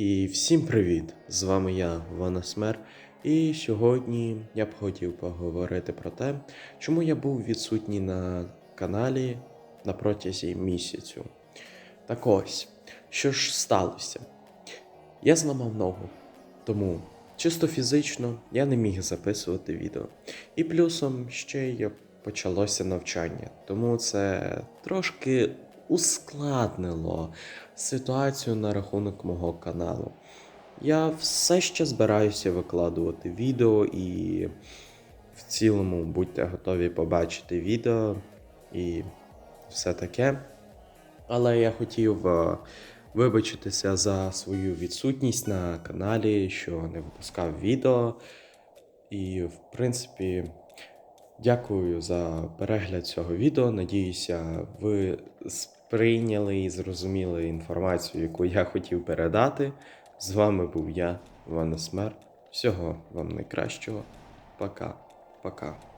І всім привіт! З вами я, Вана Смер. І сьогодні я б хотів поговорити про те, чому я був відсутній на каналі на протязі місяцю. Так ось, що ж сталося? Я зламав ногу, тому чисто фізично я не міг записувати відео. І плюсом ще й почалося навчання, тому це трошки ускладнило ситуацію на рахунок мого каналу. Я все ще збираюся викладувати відео і в цілому будьте готові побачити відео і все таке. Але я хотів е, вибачитися за свою відсутність на каналі, що не випускав відео. І, в принципі, дякую за перегляд цього відео. Надіюся, ви сприйняли і зрозуміли інформацію, яку я хотів передати. З вами був я, Іван Смер. Всього вам найкращого. Пока. Пока.